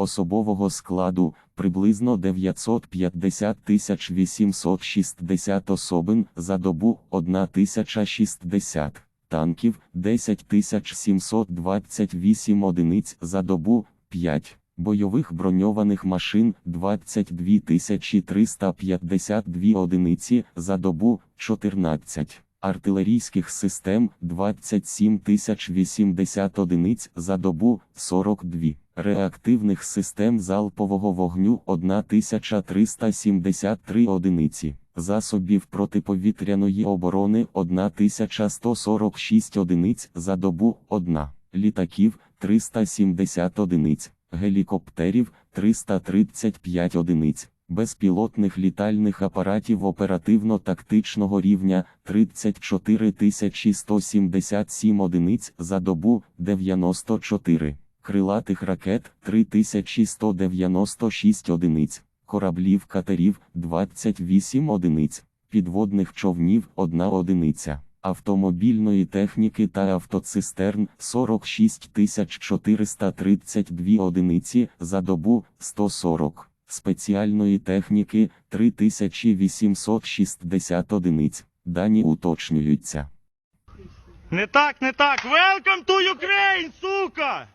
особового складу приблизно 950 860 особин за добу 1060 танків 10 728 одиниць за добу 5 бойових броньованих машин 22 352 одиниці за добу 14 артилерійських систем 27 80 одиниць за добу 42 реактивних систем залпового вогню 1373 одиниці, засобів протиповітряної оборони 1146 одиниць за добу 1, літаків 370 одиниць, гелікоптерів 335 одиниць. Безпілотних літальних апаратів оперативно-тактичного рівня 34 177 одиниць за добу 94 крилатих ракет 3196 одиниць, кораблів катерів 28 одиниць, підводних човнів 1 одиниця, автомобільної техніки та автоцистерн 46 432 одиниці за добу 140. Спеціальної техніки 3860 одиниць. Дані уточнюються. Не так, не так. Welcome to Ukraine, сука!